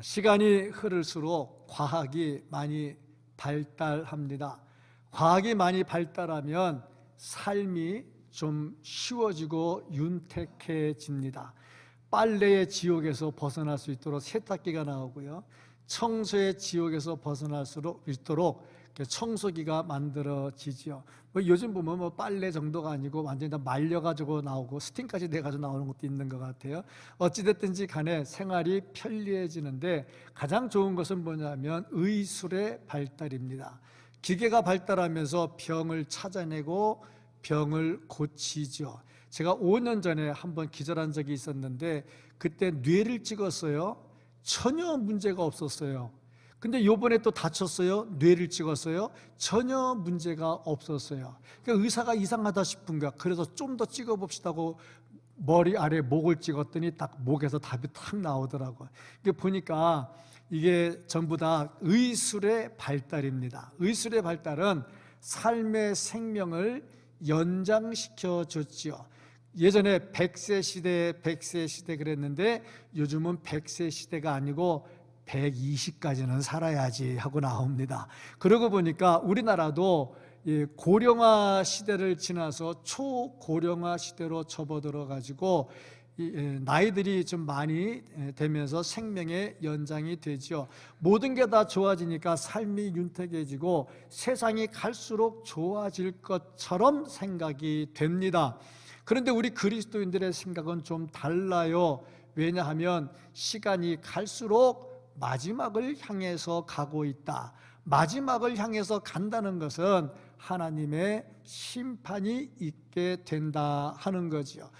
시간이 흐를수록 과학이 많이 발달합니다. 과학이 많이 발달하면 삶이 좀 쉬워지고 윤택해집니다. 빨래의 지옥에서 벗어날 수 있도록 세탁기가 나오고요. 청소의 지옥에서 벗어날 수 있도록 청소기가 만들어지지요. 뭐 요즘 보면 뭐 빨래 정도가 아니고 완전히 다 말려가지고 나오고 스팀까지 돼가지고 나오는 것도 있는 것 같아요. 어찌됐든지 간에 생활이 편리해지는데 가장 좋은 것은 뭐냐면 의술의 발달입니다. 기계가 발달하면서 병을 찾아내고 병을 고치죠. 제가 5년 전에 한번 기절한 적이 있었는데 그때 뇌를 찍었어요. 전혀 문제가 없었어요. 근데 요번에 또 다쳤어요. 뇌를 찍었어요. 전혀 문제가 없었어요. 그러니까 의사가 이상하다 싶은 거야. 그래서 좀 더 찍어봅시다고 머리 아래 목을 찍었더니 딱 목에서 답이 탁 나오더라고요. 이게 보니까 이게 전부 다 의술의 발달입니다. 의술의 발달은 삶의 생명을 연장시켜 줬지요. 예전에 100세 시대, 100세 시대 그랬는데 요즘은 100세 시대가 아니고 120까지는 살아야지 하고 나옵니다. 그러고 보니까 우리나라도 고령화 시대를 지나서 초고령화 시대로 접어들어 가지고 나이들이 좀 많이 되면서 생명의 연장이 되지요. 모든 게 다 좋아지니까 삶이 윤택해지고 세상이 갈수록 좋아질 것처럼 생각이 됩니다. 그런데 우리 그리스도인들의 생각은 좀 달라요. 왜냐하면 시간이 갈수록 마지막을 향해서 가고 있다. 마지막을 향해서 간다는 것은 하나님의 심판이 있게 된다 하는 거지요.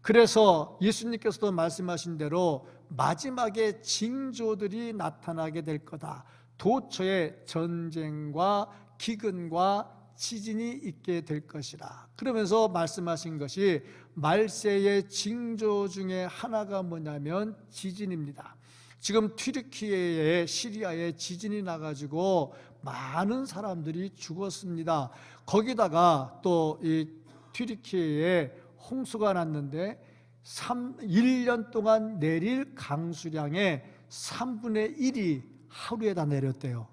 그래서 예수님께서도 말씀하신 대로 마지막에 징조들이 나타나게 될 거다. 도처에 전쟁과 기근과 지진이 있게 될 것이라. 그러면서 말씀하신 것이 말세의 징조 중에 하나가 뭐냐면 지진입니다. 지금 튀르키예에 시리아에 지진이 나가지고 많은 사람들이 죽었습니다. 거기다가 또 이 튀르키예에 홍수가 났는데 3, 1년 동안 내릴 강수량의 3분의 1이 하루에 다 내렸대요.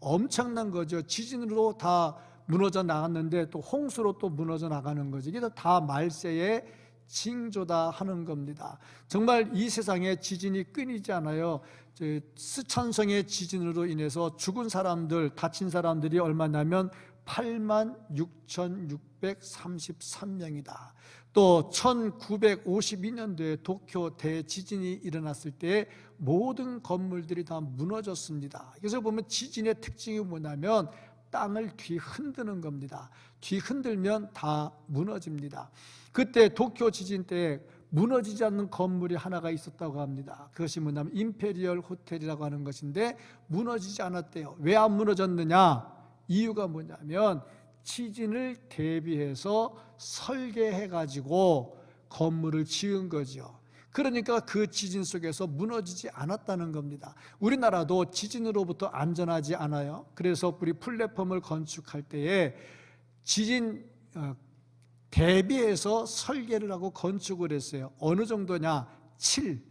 엄청난 거죠. 지진으로 다 무너져 나갔는데 또 홍수로 또 무너져 나가는 거죠. 이게 다 말세의 징조다 하는 겁니다. 정말 이 세상에 지진이 끊이지 않아요. 스촨성의 지진으로 인해서 죽은 사람들, 다친 사람들이 얼마냐면 8만 6,633명이다. 또 1952년도에 도쿄 대지진이 일어났을 때 모든 건물들이 다 무너졌습니다. 그래서 보면 지진의 특징이 뭐냐면 땅을 뒤흔드는 겁니다. 뒤흔들면 다 무너집니다. 그때 도쿄 지진 때 무너지지 않는 건물이 하나가 있었다고 합니다. 그것이 뭐냐면 임페리얼 호텔이라고 하는 것인데 무너지지 않았대요. 왜 안 무너졌느냐? 이유가 뭐냐면 지진을 대비해서 설계해 가지고 건물을 지은 거죠. 그러니까 그 지진 속에서 무너지지 않았다는 겁니다. 우리나라도 지진으로부터 안전하지 않아요. 그래서 우리 플랫폼을 건축할 때에 지진 어, 대비해서 설계를 하고 건축을 했어요. 어느 정도냐? 7.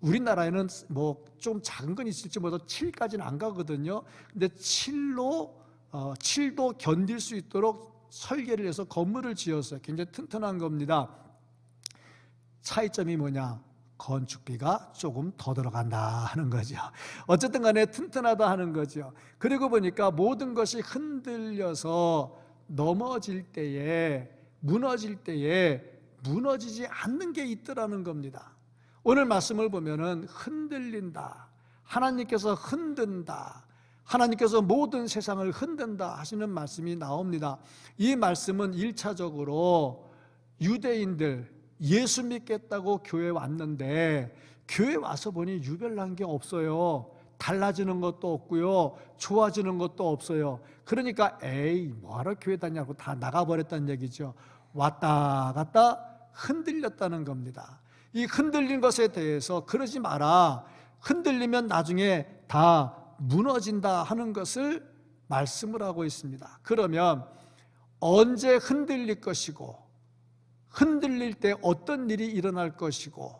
우리나라에는 뭐 좀 작은 건 있을지 모르 7까지는 안 가거든요. 근데 7로 어, 7도 견딜 수 있도록 설계를 해서 건물을 지었어요. 굉장히 튼튼한 겁니다. 차이점이 뭐냐? 건축비가 조금 더 들어간다 하는 거죠. 어쨌든 간에 튼튼하다 하는 거죠. 그리고 보니까 모든 것이 흔들려서 넘어질 때에 무너질 때에 무너지지 않는 게 있더라는 겁니다. 오늘 말씀을 보면은 흔들린다. 하나님께서 흔든다. 하나님께서 모든 세상을 흔든다 하시는 말씀이 나옵니다. 이 말씀은 1차적으로 유대인들 예수 믿겠다고 교회 왔는데 교회 와서 보니 유별난 게 없어요. 달라지는 것도 없고요. 좋아지는 것도 없어요. 그러니까 에이 뭐하러 교회 다냐고 다 나가버렸다는 얘기죠. 왔다 갔다 흔들렸다는 겁니다. 이 흔들린 것에 대해서 그러지 마라. 흔들리면 나중에 다 무너진다 하는 것을 말씀을 하고 있습니다. 그러면 언제 흔들릴 것이고 흔들릴 때 어떤 일이 일어날 것이고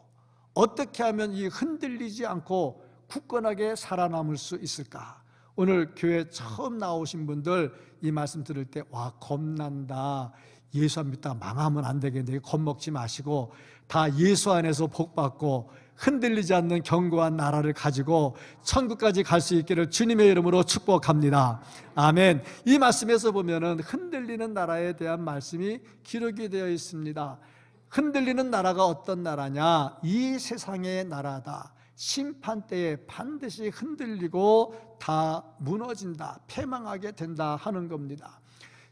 어떻게 하면 이 흔들리지 않고 굳건하게 살아남을 수 있을까? 오늘 교회 처음 나오신 분들 이 말씀 들을 때 와 겁난다. 예수 안 믿다 망하면 안 되겠네. 겁먹지 마시고 다 예수 안에서 복 받고 흔들리지 않는 견고한 나라를 가지고 천국까지 갈 수 있기를 주님의 이름으로 축복합니다. 아멘. 이 말씀에서 보면은 흔들리는 나라에 대한 말씀이 기록이 되어 있습니다. 흔들리는 나라가 어떤 나라냐? 이 세상의 나라다. 심판 때에 반드시 흔들리고 다 무너진다. 패망하게 된다 하는 겁니다.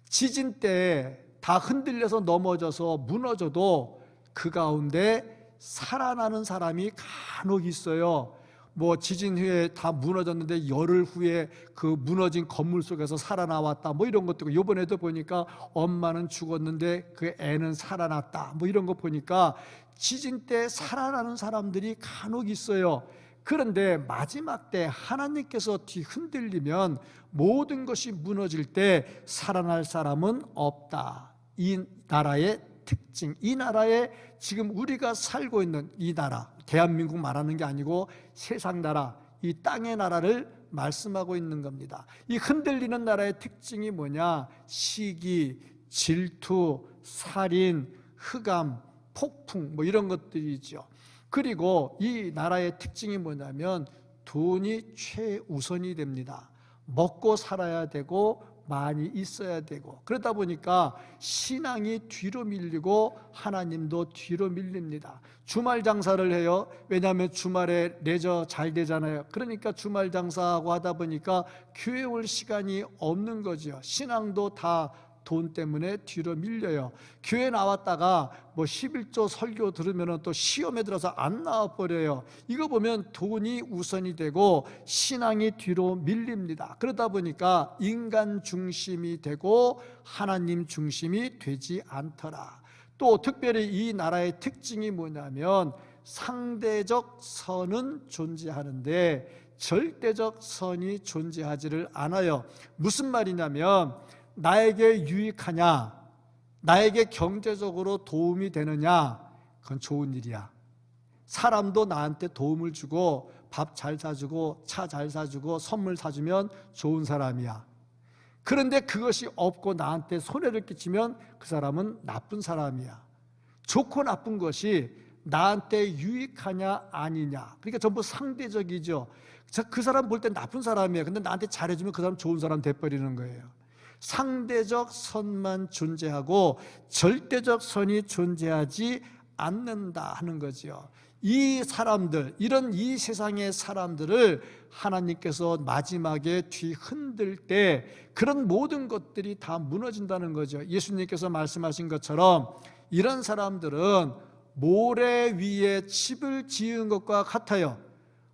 지진 때다 흔들려서 넘어져서 무너져도 그 가운데 살아나는 사람이 간혹 있어요. 뭐 지진 후에 다 무너졌는데 열흘 후에 그 무너진 건물 속에서 살아나왔다. 뭐 이런 것도 있고 요번에도 보니까 엄마는 죽었는데 그 애는 살아났다. 뭐 이런 거 보니까 지진 때 살아나는 사람들이 간혹 있어요. 그런데 마지막 때 하나님께서 뒤 흔들리면 모든 것이 무너질 때 살아날 사람은 없다. 이 나라의 특징, 이 나라에 지금 우리가 살고 있는 이 나라, 대한민국 말하는 게 아니고 세상 나라, 이 땅의 나라를 말씀하고 있는 겁니다. 이 흔들리는 나라의 특징이 뭐냐? 시기, 질투, 살인, 흑암, 폭풍, 뭐 이런 것들이죠. 그리고 이 나라의 특징이 뭐냐면 돈이 최우선이 됩니다. 먹고 살아야 되고 많이 있어야 되고 그러다 보니까 신앙이 뒤로 밀리고 하나님도 뒤로 밀립니다. 주말 장사를 해요. 왜냐하면 주말에 레저 잘 되잖아요. 그러니까 주말 장사하고 하다 보니까 교회 올 시간이 없는 거죠. 신앙도 다 돈 때문에 뒤로 밀려요. 교회 나왔다가 뭐 11조 설교 들으면 또 시험에 들어서 안 나와 버려요. 이거 보면 돈이 우선이 되고 신앙이 뒤로 밀립니다. 그러다 보니까 인간 중심이 되고 하나님 중심이 되지 않더라. 또 특별히 이 나라의 특징이 뭐냐면 상대적 선은 존재하는데 절대적 선이 존재하지를 않아요. 무슨 말이냐면 나에게 유익하냐, 나에게 경제적으로 도움이 되느냐, 그건 좋은 일이야. 사람도 나한테 도움을 주고 밥 잘 사주고 차 잘 사주고 선물 사주면 좋은 사람이야. 그런데 그것이 없고 나한테 손해를 끼치면 그 사람은 나쁜 사람이야. 좋고 나쁜 것이 나한테 유익하냐 아니냐. 그러니까 전부 상대적이죠. 그 사람 볼 때 나쁜 사람이에요. 근데 나한테 잘해주면 그 사람 좋은 사람 돼버리는 거예요. 상대적 선만 존재하고 절대적 선이 존재하지 않는다 하는 거지요. 이 사람들, 이런 이 세상의 사람들을 하나님께서 마지막에 뒤 흔들 때 그런 모든 것들이 다 무너진다는 거죠. 예수님께서 말씀하신 것처럼 이런 사람들은 모래 위에 집을 지은 것과 같아요.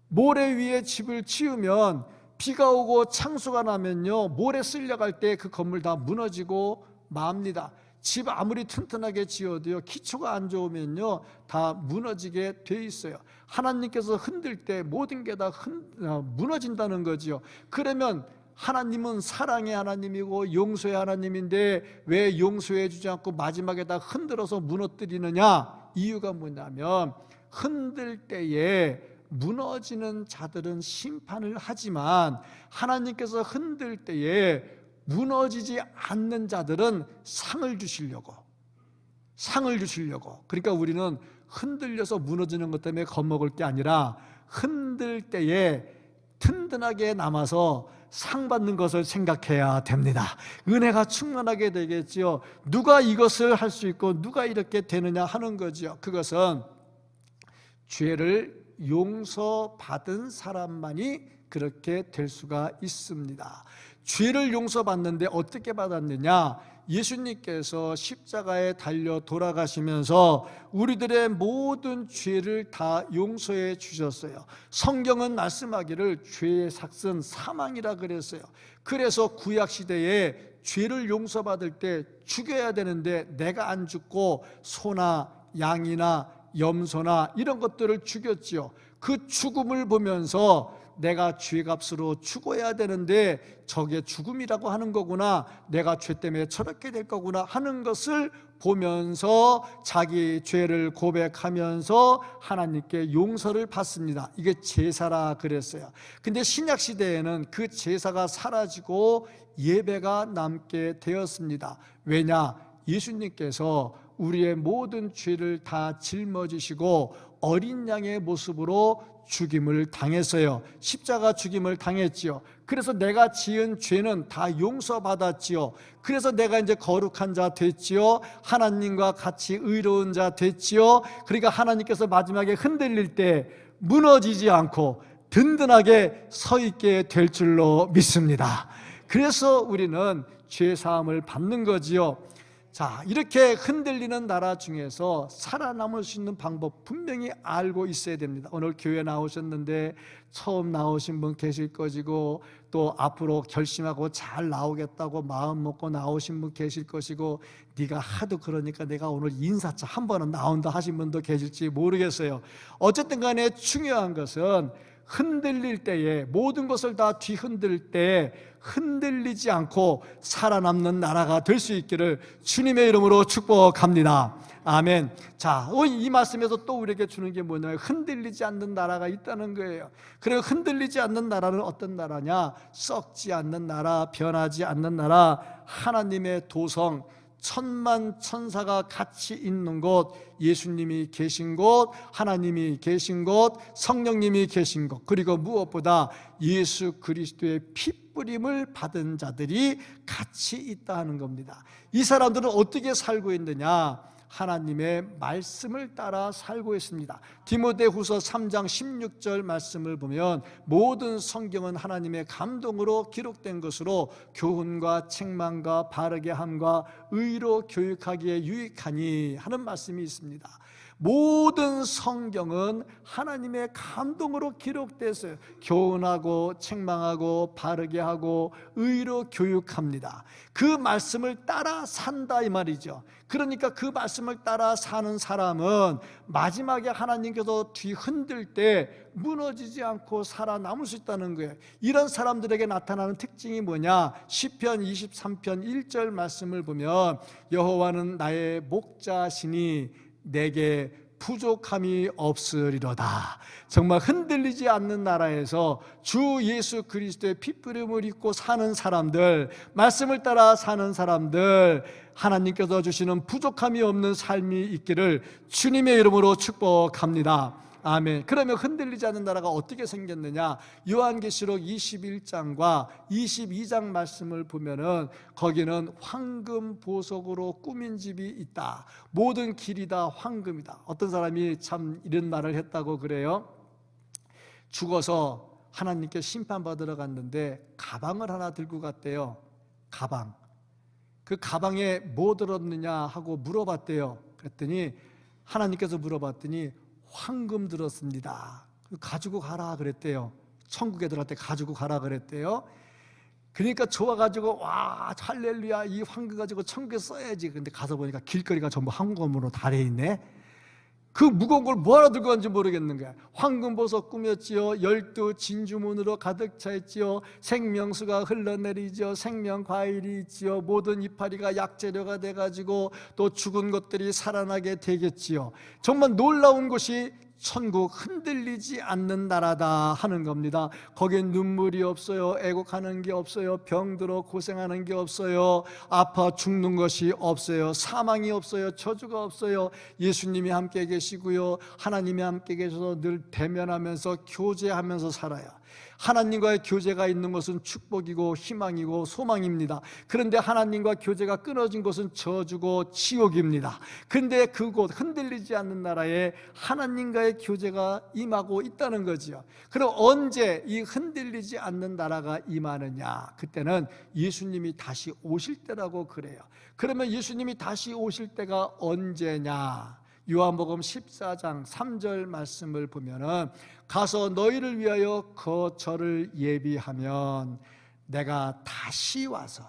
모래 위에 집을 지으면 비가 오고 창수가 나면요 모래 쓸려갈 때 그 건물 다 무너지고 맙니다. 집 아무리 튼튼하게 지어도요 기초가 안 좋으면요 다 무너지게 돼 있어요. 하나님께서 흔들 때 모든 게다 어, 무너진다는 거지요. 그러면 하나님은 사랑의 하나님이고 용서의 하나님인데 왜 용서해 주지 않고 마지막에 다 흔들어서 무너뜨리느냐? 이유가 뭐냐면 흔들 때에 무너지는 자들은 심판을 하지만 하나님께서 흔들 때에 무너지지 않는 자들은 상을 주시려고 상을 주시려고 그러니까 우리는 흔들려서 무너지는 것 때문에 겁먹을 게 아니라 흔들 때에 튼튼하게 남아서 상 받는 것을 생각해야 됩니다. 은혜가 충만하게 되겠지요. 누가 이것을 할 수 있고 누가 이렇게 되느냐 하는 거지요. 그것은 죄를 용서받은 사람만이 그렇게 될 수가 있습니다. 죄를 용서받는데 어떻게 받았느냐? 예수님께서 십자가에 달려 돌아가시면서 우리들의 모든 죄를 다 용서해 주셨어요. 성경은 말씀하기를 죄의 삭은 사망이라 그랬어요. 그래서 구약 시대에 죄를 용서받을 때 죽여야 되는데 내가 안 죽고 소나 양이나 염소나 이런 것들을 죽였지요. 그 죽음을 보면서 내가 죄값으로 죽어야 되는데 저게 죽음이라고 하는 거구나. 내가 죄 때문에 저렇게 될 거구나 하는 것을 보면서 자기 죄를 고백하면서 하나님께 용서를 받습니다. 이게 제사라 그랬어요. 근데 신약 시대에는 그 제사가 사라지고 예배가 남게 되었습니다. 왜냐? 예수님께서 우리의 모든 죄를 다 짊어지시고 어린 양의 모습으로 죽임을 당했어요. 십자가 죽임을 당했지요. 그래서 내가 지은 죄는 다 용서받았지요. 그래서 내가 이제 거룩한 자 됐지요. 하나님과 같이 의로운 자 됐지요. 그러니까 하나님께서 마지막에 흔들릴 때 무너지지 않고 든든하게 서 있게 될 줄로 믿습니다. 그래서 우리는 죄 사함을 받는 거지요. 자, 이렇게 흔들리는 나라 중에서 살아남을 수 있는 방법 분명히 알고 있어야 됩니다. 오늘 교회 나오셨는데 처음 나오신 분 계실 것이고 또 앞으로 결심하고 잘 나오겠다고 마음 먹고 나오신 분 계실 것이고 네가 하도 그러니까 내가 오늘 인사차 한 번은 나온다 하신 분도 계실지 모르겠어요. 어쨌든 간에 중요한 것은 흔들릴 때에 모든 것을 다 뒤흔들 때 흔들리지 않고 살아남는 나라가 될 수 있기를 주님의 이름으로 축복합니다. 아멘. 자, 어, 이 말씀에서 또 우리에게 주는 게 뭐냐면 흔들리지 않는 나라가 있다는 거예요. 그래 흔들리지 않는 나라는 어떤 나라냐? 썩지 않는 나라, 변하지 않는 나라, 하나님의 도성, 천만 천사가 같이 있는 곳, 예수님이 계신 곳, 하나님이 계신 곳, 성령님이 계신 곳, 그리고 무엇보다 예수 그리스도의 피 뿌림을 받은 자들이 같이 있다 하는 겁니다. 이 사람들은 어떻게 살고 있느냐? 하나님의 말씀을 따라 살고 있습니다. 디모데후서 3장 16절 말씀을 보면 모든 성경은 하나님의 감동으로 기록된 것으로 교훈과 책망과 바르게 함과 의로 교육하기에 유익하니 하는 말씀이 있습니다. 모든 성경은 하나님의 감동으로 기록됐어요. 교훈하고 책망하고 바르게 하고 의로 교육합니다. 그 말씀을 따라 산다 이 말이죠. 그러니까 그 말씀을 따라 사는 사람은 마지막에 하나님께서 뒤 흔들 때 무너지지 않고 살아남을 수 있다는 거예요. 이런 사람들에게 나타나는 특징이 뭐냐? 시편 23편 1절 말씀을 보면 여호와는 나의 목자시니 내게 부족함이 없으리로다. 정말 흔들리지 않는 나라에서 주 예수 그리스도의 피뿌림을 입고 사는 사람들, 말씀을 따라 사는 사람들, 하나님께서 주시는 부족함이 없는 삶이 있기를 주님의 이름으로 축복합니다. 아멘. 그러면 흔들리지 않는 나라가 어떻게 생겼느냐? 요한계시록 21장과 22장 말씀을 보면은 거기는 황금 보석으로 꾸민 집이 있다. 모든 길이 다 황금이다. 어떤 사람이 참 이런 말을 했다고 그래요. 죽어서 하나님께 심판받으러 갔는데 가방을 하나 들고 갔대요. 가방. 그 가방에 뭐 들었느냐 하고 물어봤대요. 그랬더니 하나님께서 물어봤더니 황금 들었습니다. 가지고 가라 그랬대요. 천국 애들한테 가지고 가라 그랬대요. 그러니까 좋아가지고 와 할렐루야 이 황금 가지고 천국에 써야지. 근데 가서 보니까 길거리가 전부 황금으로 달해 있네. 그 무거운 걸 뭐하러 들고 간지 모르겠는 거야. 황금보석 꾸몄지요. 열두 진주문으로 가득 차 있지요. 생명수가 흘러내리죠. 생명과일이 있지요. 모든 이파리가 약재료가 돼가지고 또 죽은 것들이 살아나게 되겠지요. 정말 놀라운 것이 천국 흔들리지 않는 나라다 하는 겁니다. 거기엔 눈물이 없어요. 애곡하는 게 없어요. 병들어 고생하는 게 없어요. 아파 죽는 것이 없어요. 사망이 없어요. 저주가 없어요. 예수님이 함께 계시고요. 하나님이 함께 계셔서 늘 대면하면서 교제하면서 살아요. 하나님과의 교제가 있는 것은 축복이고 희망이고 소망입니다. 그런데 하나님과 교제가 끊어진 것은 저주고 지옥입니다. 근데 그곳 흔들리지 않는 나라에 하나님과의 교제가 임하고 있다는 거지요. 그럼 언제 이 흔들리지 않는 나라가 임하느냐? 그때는 예수님이 다시 오실 때라고 그래요. 그러면 예수님이 다시 오실 때가 언제냐? 요한복음 14장 3절 말씀을 보면은 가서 너희를 위하여 거처를 예비하면 내가 다시 와서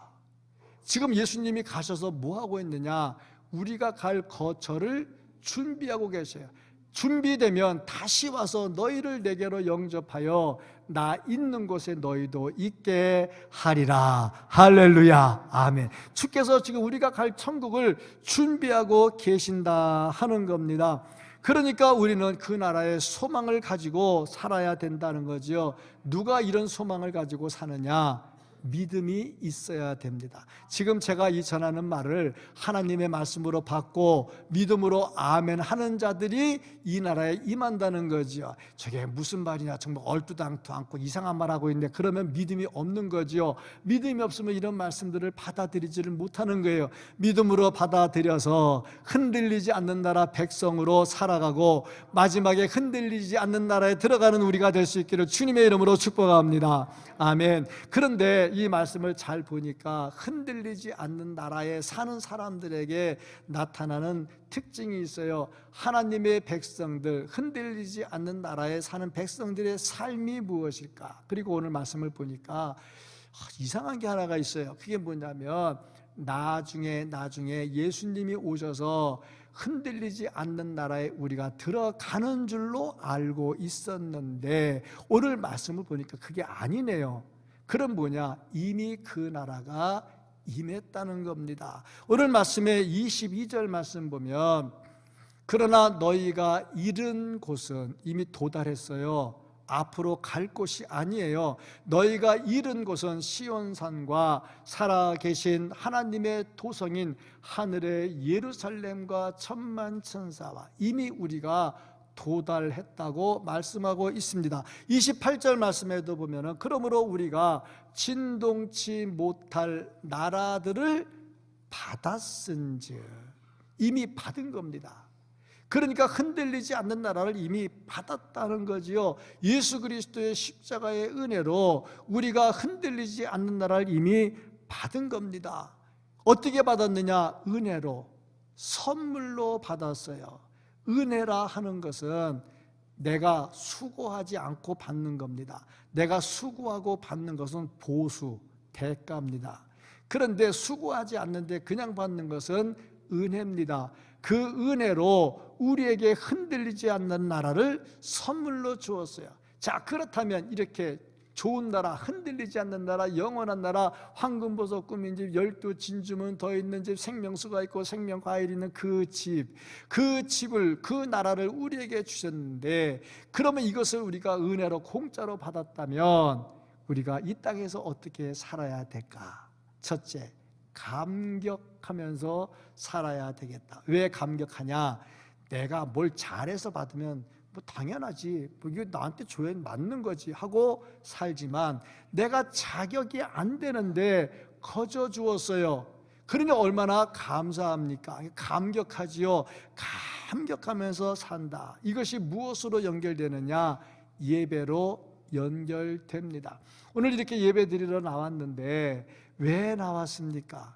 지금 예수님이 가셔서 뭐 하고 있느냐? 우리가 갈 거처를 준비하고 계셔요. 준비되면 다시 와서 너희를 내게로 영접하여 나 있는 곳에 너희도 있게 하리라. 할렐루야. 아멘. 주께서 지금 우리가 갈 천국을 준비하고 계신다 하는 겁니다. 그러니까 우리는 그 나라의 소망을 가지고 살아야 된다는 거죠. 누가 이런 소망을 가지고 사느냐? 믿음이 있어야 됩니다. 지금 제가 이 전하는 말을 하나님의 말씀으로 받고 믿음으로 아멘 하는 자들이 이 나라에 임한다는 거지요. 저게 무슨 말이냐? 정말 얼뚜당도 않고 이상한 말 하고 있는데 그러면 믿음이 없는 거지요. 믿음이 없으면 이런 말씀들을 받아들이지를 못하는 거예요. 믿음으로 받아들여서 흔들리지 않는 나라 백성으로 살아가고 마지막에 흔들리지 않는 나라에 들어가는 우리가 될 수 있기를 주님의 이름으로 축복합니다. 아멘. 그런데 이 말씀을 잘 보니까 흔들리지 않는 나라에 사는 사람들에게 나타나는 특징이 있어요. 하나님의 백성들, 흔들리지 않는 나라에 사는 백성들의 삶이 무엇일까? 그리고 오늘 말씀을 보니까 아, 이상한 게 하나가 있어요. 그게 뭐냐면 나중에 나중에 예수님이 오셔서 흔들리지 않는 나라에 우리가 들어가는 줄로 알고 있었는데 오늘 말씀을 보니까 그게 아니네요. 그럼 뭐냐? 이미 그 나라가 임했다는 겁니다. 오늘 말씀의 22절 말씀 보면 그러나 너희가 이른 곳은 이미 도달했어요. 앞으로 갈 곳이 아니에요. 너희가 이른 곳은 시온산과 살아계신 하나님의 도성인 하늘의 예루살렘과 천만 천사와 이미 우리가 도달했다고 말씀하고 있습니다. 28절 말씀에도 보면은 그러므로 우리가 진동치 못할 나라들을 받았은즉 이미 받은 겁니다. 그러니까 흔들리지 않는 나라를 이미 받았다는 거지요. 예수 그리스도의 십자가의 은혜로 우리가 흔들리지 않는 나라를 이미 받은 겁니다. 어떻게 받았느냐? 은혜로 선물로 받았어요. 은혜라 하는 것은 내가 수고하지 않고 받는 겁니다. 내가 수고하고 받는 것은 보수, 대가입니다. 그런데 수고하지 않는데 그냥 받는 것은 은혜입니다. 그 은혜로 우리에게 흔들리지 않는 나라를 선물로 주었어요. 자, 그렇다면 이렇게 좋은 나라, 흔들리지 않는 나라, 영원한 나라, 황금보석 꾸민 집, 열두 진주문 더 있는 집, 생명수가 있고 생명 과일 있는 그 집, 그 집을, 그 나라를 우리에게 주셨는데, 그러면 이것을 우리가 은혜로 공짜로 받았다면, 우리가 이 땅에서 어떻게 살아야 될까? 첫째, 감격하면서 살아야 되겠다. 왜 감격하냐? 내가 뭘 잘해서 받으면 뭐 당연하지. 뭐 이게 나한테 줘야 맞는 거지 하고 살지만 내가 자격이 안 되는데 거저 주었어요. 그러니 얼마나 감사합니까? 감격하지요. 감격하면서 산다. 이것이 무엇으로 연결되느냐? 예배로 연결됩니다. 오늘 이렇게 예배 드리러 나왔는데 왜 나왔습니까?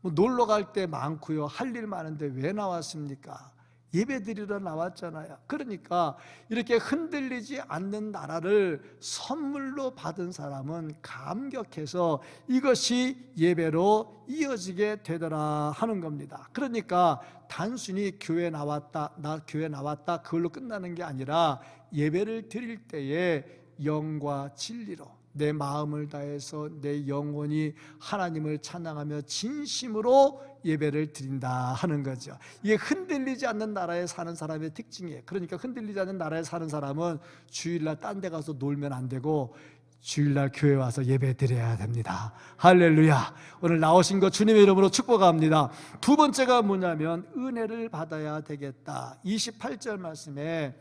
뭐 놀러 갈 때 많고요. 할 일 많은데 왜 나왔습니까? 예배 드리러 나왔잖아요. 그러니까 이렇게 흔들리지 않는 나라를 선물로 받은 사람은 감격해서 이것이 예배로 이어지게 되더라 하는 겁니다. 그러니까 단순히 교회 나왔다, 나 교회 나왔다 그걸로 끝나는 게 아니라 예배를 드릴 때에 영과 진리로 내 마음을 다해서 내 영혼이 하나님을 찬양하며 진심으로 예배를 드린다 하는 거죠. 이게 흔들리지 않는 나라에 사는 사람의 특징이에요. 그러니까 흔들리지 않는 나라에 사는 사람은 주일날 딴 데 가서 놀면 안 되고 주일날 교회 와서 예배 드려야 됩니다. 할렐루야. 오늘 나오신 거 주님의 이름으로 축복합니다. 두 번째가 뭐냐면 은혜를 받아야 되겠다. 28절 말씀에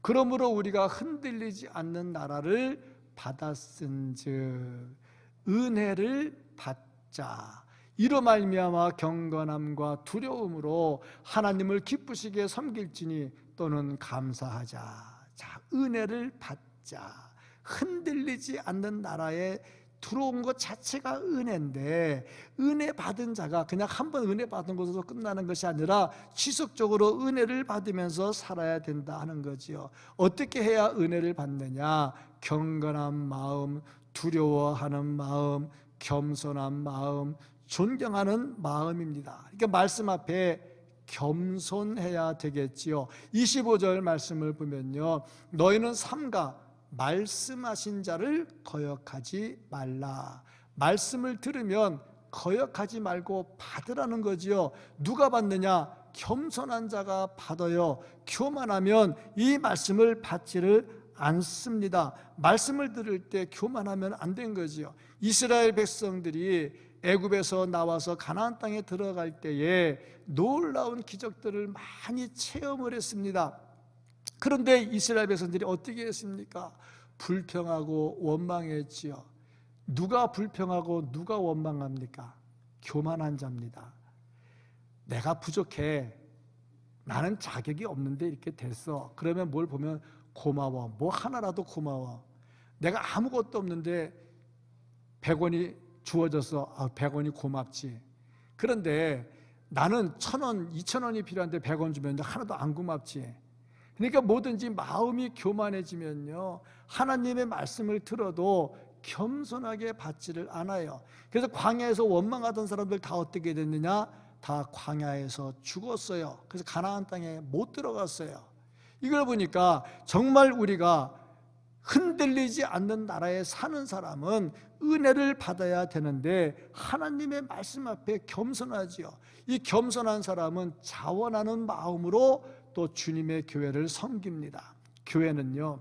그러므로 우리가 흔들리지 않는 나라를 받았은즉 은혜를 받자. 이로 말미암아 경건함과 두려움으로 하나님을 기쁘시게 섬길지니 또는 감사하자. 자 은혜를 받자. 흔들리지 않는 나라에 들어온 것 자체가 은혜인데 은혜 받은 자가 그냥 한 번 은혜 받은 것으로 끝나는 것이 아니라 지속적으로 은혜를 받으면서 살아야 된다 하는 거지요. 어떻게 해야 은혜를 받느냐? 경건한 마음, 두려워하는 마음, 겸손한 마음, 존경하는 마음입니다. 그러니까 말씀 앞에 겸손해야 되겠지요. 25절 말씀을 보면요. 너희는 삼가 말씀하신 자를 거역하지 말라. 말씀을 들으면 거역하지 말고 받으라는 거지요. 누가 받느냐? 겸손한 자가 받아요. 교만하면 이 말씀을 받지를 않습니다. 말씀을 들을 때 교만하면 안 된 거지요. 이스라엘 백성들이 애굽에서 나와서 가나안 땅에 들어갈 때에 놀라운 기적들을 많이 체험을 했습니다. 그런데 이스라엘 백성들이 어떻게 했습니까? 불평하고 원망했지요. 누가 불평하고 누가 원망합니까? 교만한 자입니다. 내가 부족해. 나는 자격이 없는데 이렇게 됐어. 그러면 뭘 보면 고마워. 뭐 하나라도 고마워. 내가 아무것도 없는데 100원이 주어져서 아, 100원이 고맙지. 그런데 나는 1000원, 2000원이 필요한데 100원 주면 하나도 안 고맙지. 그러니까 뭐든지 마음이 교만해지면요. 하나님의 말씀을 들어도 겸손하게 받지를 않아요. 그래서 광야에서 원망하던 사람들 다 어떻게 됐느냐? 다 광야에서 죽었어요. 그래서 가나안 땅에 못 들어갔어요. 이걸 보니까 정말 우리가 흔들리지 않는 나라에 사는 사람은 은혜를 받아야 되는데 하나님의 말씀 앞에 겸손하지요. 이 겸손한 사람은 자원하는 마음으로 또 주님의 교회를 섬깁니다. 교회는요,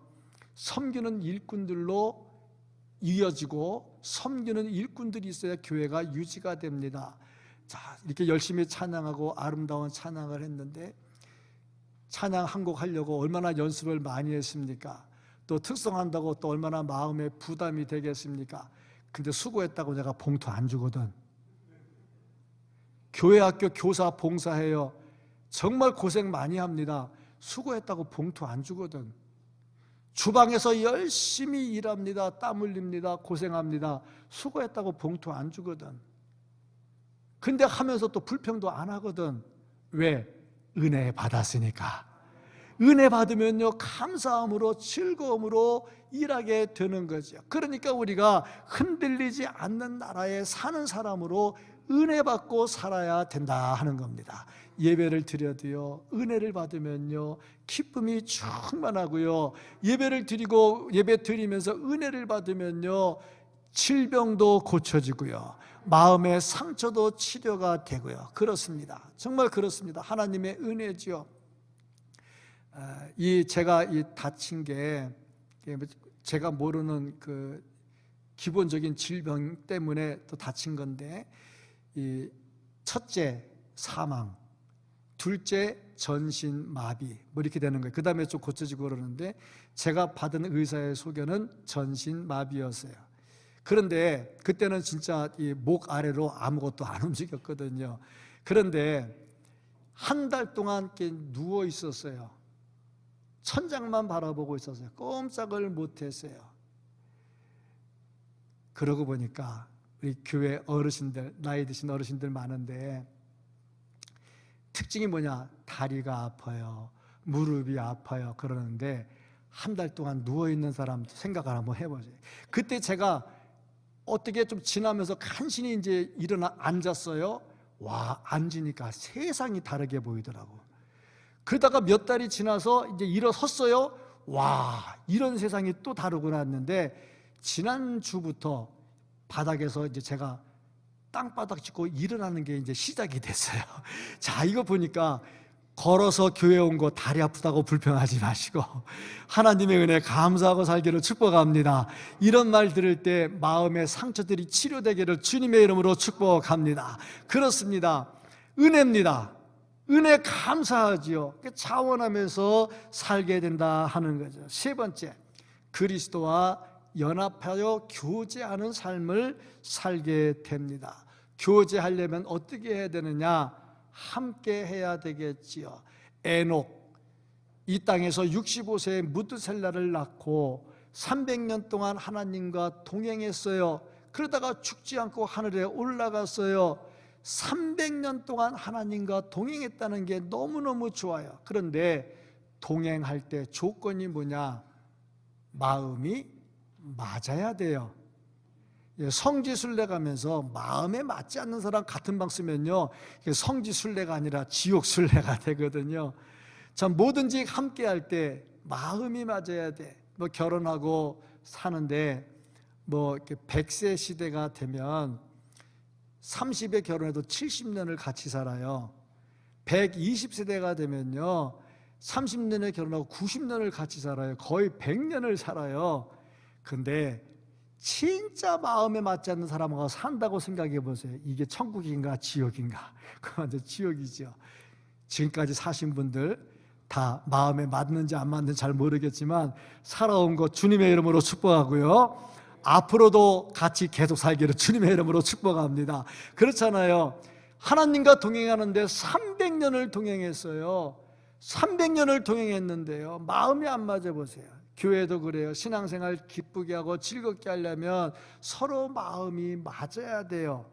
섬기는 일꾼들로 이어지고 섬기는 일꾼들이 있어야 교회가 유지가 됩니다. 자, 이렇게 열심히 찬양하고 아름다운 찬양을 했는데 찬양 한 곡 하려고 얼마나 연습을 많이 했습니까? 또 특성한다고 또 얼마나 마음에 부담이 되겠습니까? 근데 수고했다고 내가 봉투 안 주거든. 교회 학교 교사 봉사해요. 정말 고생 많이 합니다. 수고했다고 봉투 안 주거든. 주방에서 열심히 일합니다. 땀 흘립니다. 고생합니다. 수고했다고 봉투 안 주거든. 근데 하면서 또 불평도 안 하거든. 왜? 은혜 받았으니까. 은혜 받으면요, 감사함으로 즐거움으로 일하게 되는 거죠. 그러니까 우리가 흔들리지 않는 나라에 사는 사람으로 은혜 받고 살아야 된다 하는 겁니다. 예배를 드려도요, 은혜를 받으면요, 기쁨이 충만하고요, 예배를 드리고 예배 드리면서 은혜를 받으면요, 질병도 고쳐지고요, 마음의 상처도 치료가 되고요. 그렇습니다. 정말 그렇습니다. 하나님의 은혜지요. 아, 이 제가 이 다친 게 제가 모르는 그 기본적인 질병 때문에 또 다친 건데 이 첫째 사망, 둘째 전신 마비 뭐 이렇게 되는 거예요. 그 다음에 좀 고쳐지고 그러는데 제가 받은 의사의 소견은 전신 마비였어요. 그런데 그때는 진짜 이목 아래로 아무것도 안 움직였거든요. 그런데 한 달 동안 누워 있었어요. 천장만 바라보고 있었어요. 꼼짝을 못 했어요. 그러고 보니까 우리 교회 어르신들, 나이 드신 어르신들 많은데 특징이 뭐냐? 다리가 아파요. 무릎이 아파요. 그러는데 한 달 동안 누워 있는 사람 생각을 한번 해보세요. 그때 제가 어떻게 좀 지나면서 간신히 이제 일어나 앉았어요. 와, 앉으니까 세상이 다르게 보이더라고. 그러다가 몇 달이 지나서 이제 일어섰어요. 와, 이런 세상이 또 다르구나 했는데 지난주부터 바닥에서 이제 제가 땅바닥 짚고 일어나는 게 이제 시작이 됐어요. 자, 이거 보니까 걸어서 교회 온 거 다리 아프다고 불평하지 마시고 하나님의 은혜 감사하고 살기를 축복합니다. 이런 말 들을 때 마음의 상처들이 치료되기를 주님의 이름으로 축복합니다. 그렇습니다. 은혜입니다. 은혜 감사하지요. 자원하면서 살게 된다 하는 거죠. 세 번째, 그리스도와 연합하여 교제하는 삶을 살게 됩니다. 교제하려면 어떻게 해야 되느냐? 함께 해야 되겠지요. 에녹 이 땅에서 65세에 무드셀라를 낳고 300년 동안 하나님과 동행했어요. 그러다가 죽지 않고 하늘에 올라갔어요. 300년 동안 하나님과 동행했다는 게 너무너무 좋아요. 그런데 동행할 때 조건이 뭐냐? 마음이 맞아야 돼요. 예, 성지순례 가면서 마음에 맞지 않는 사람 같은 방 쓰면요 성지순례가 아니라 지옥순례가 되거든요. 참 뭐든지 함께 할 때 마음이 맞아야 돼. 뭐 결혼하고 사는데 뭐 이렇게 100세 시대가 되면 30에 결혼해도 70년을 같이 살아요. 120세대가 되면요. 30년에 결혼하고 90년을 같이 살아요. 거의 100년을 살아요. 근데 진짜 마음에 맞지 않는 사람하고 산다고 생각해 보세요. 이게 천국인가 지옥인가? 그건 완전 지옥이죠. 지금까지 사신 분들 다 마음에 맞는지 안 맞는지 잘 모르겠지만 살아온 것 주님의 이름으로 축복하고요. 앞으로도 같이 계속 살기를 주님의 이름으로 축복합니다. 그렇잖아요. 하나님과 동행하는데 300년을 동행했어요. 300년을 동행했는데요. 마음이 안 맞아 보세요. 교회도 그래요. 신앙생활 기쁘게 하고 즐겁게 하려면 서로 마음이 맞아야 돼요.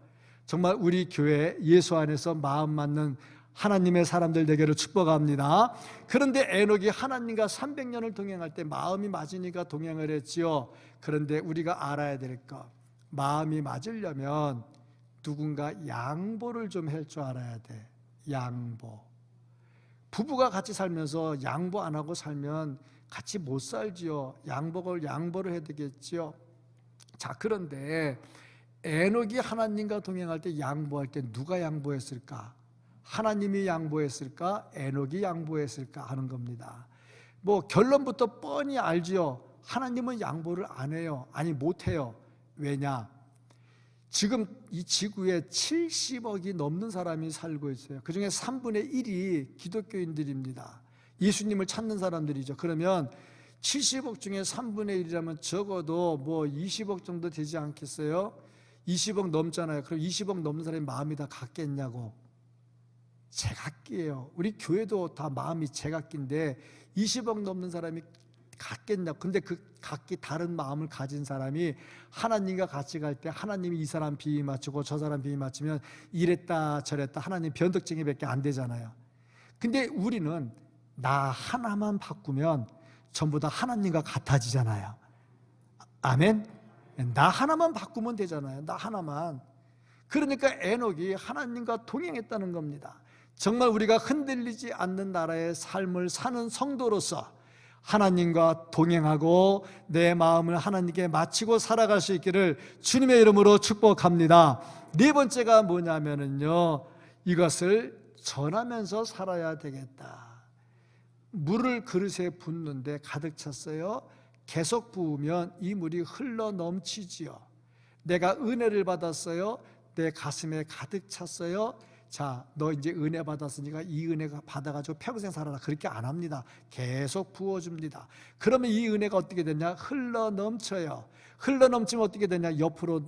정말 우리 교회 예수 안에서 마음 맞는 하나님의 사람들 되기를 축복합니다. 그런데 에녹이 하나님과 300년을 동행할 때 마음이 맞으니까 동행을 했지요. 그런데 우리가 알아야 될 것, 마음이 맞으려면 누군가 양보를 좀 할 줄 알아야 돼. 양보. 부부가 같이 살면서 양보 안 하고 살면 같이 못 살지요. 양보를 양보를 해야 되겠지요. 자, 그런데 에녹이 하나님과 동행할 때 양보할 때 누가 양보했을까? 하나님이 양보했을까? 에녹이 양보했을까 하는 겁니다. 뭐 결론부터 뻔히 알지요. 하나님은 양보를 안 해요. 아니 못 해요. 왜냐? 지금 이 지구에 70억이 넘는 사람이 살고 있어요. 그 중에 3분의 1이 기독교인들입니다. 예수님을 찾는 사람들이죠. 그러면 70억 중에 3분의 1이라면 적어도 뭐 20억 정도 되지 않겠어요? 20억 넘잖아요. 그럼 20억 넘는 사람이 마음이 다 같겠냐고. 제각기예요. 우리 교회도 다 마음이 제각기인데 20억 넘는 사람이 같겠냐. 근데 그 각기 다른 마음을 가진 사람이 하나님과 같이 갈 때 하나님이 이 사람 비위 맞추고 저 사람 비위 맞추면 이랬다 저랬다 하나님 변덕쟁이밖에 안 되잖아요. 근데 우리는 나 하나만 바꾸면 전부 다 하나님과 같아지잖아요. 아멘. 나 하나만 바꾸면 되잖아요. 나 하나만. 그러니까 에녹이 하나님과 동행했다는 겁니다. 정말 우리가 흔들리지 않는 나라의 삶을 사는 성도로서 하나님과 동행하고 내 마음을 하나님께 마치고 살아갈 수 있기를 주님의 이름으로 축복합니다. 네 번째가 뭐냐면은요. 이것을 전하면서 살아야 되겠다. 물을 그릇에 붓는데 가득 찼어요. 계속 부으면 이 물이 흘러 넘치지요. 내가 은혜를 받았어요. 내 가슴에 가득 찼어요. 자, 너 이제 은혜 받았으니까 이 은혜가 받아가지고 평생 살아라. 그렇게 안 합니다. 계속 부어줍니다. 그러면 이 은혜가 어떻게 되냐? 흘러 넘쳐요. 흘러 넘치면 어떻게 되냐? 옆으로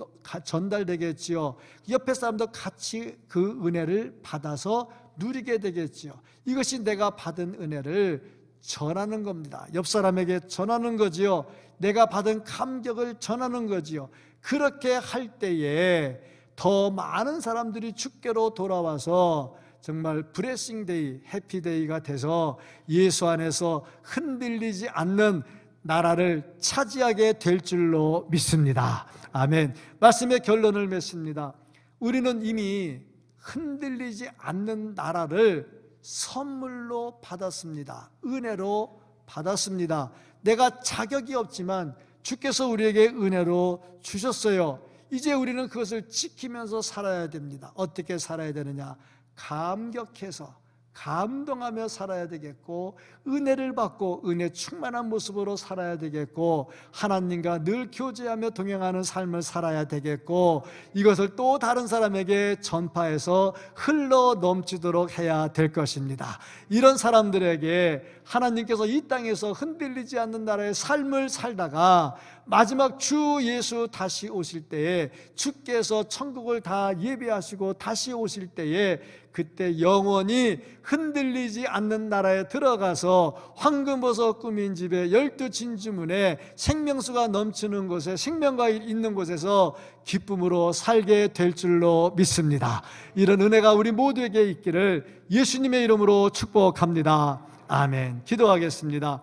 전달되겠지요. 옆에 사람도 같이 그 은혜를 받아서 누리게 되겠지요. 이것이 내가 받은 은혜를 전하는 겁니다. 옆 사람에게 전하는 거지요. 내가 받은 감격을 전하는 거지요. 그렇게 할 때에 더 많은 사람들이 주께로 돌아와서 정말 브레싱 데이, 해피 데이가 돼서 예수 안에서 흔들리지 않는 나라를 차지하게 될 줄로 믿습니다. 아멘. 말씀의 결론을 맺습니다. 우리는 이미 흔들리지 않는 나라를 선물로 받았습니다. 은혜로 받았습니다. 내가 자격이 없지만 주께서 우리에게 은혜로 주셨어요. 이제 우리는 그것을 지키면서 살아야 됩니다. 어떻게 살아야 되느냐? 감격해서 감동하며 살아야 되겠고 은혜를 받고 은혜 충만한 모습으로 살아야 되겠고 하나님과 늘 교제하며 동행하는 삶을 살아야 되겠고 이것을 또 다른 사람에게 전파해서 흘러 넘치도록 해야 될 것입니다. 이런 사람들에게 하나님께서 이 땅에서 흔들리지 않는 나라의 삶을 살다가 마지막 주 예수 다시 오실 때에 주께서 천국을 다 예비하시고 다시 오실 때에 그때 영원히 흔들리지 않는 나라에 들어가서 황금버섯 꾸민 집에 열두 진주문에 생명수가 넘치는 곳에 생명과 있는 곳에서 기쁨으로 살게 될 줄로 믿습니다. 이런 은혜가 우리 모두에게 있기를 예수님의 이름으로 축복합니다. 아멘. 기도하겠습니다.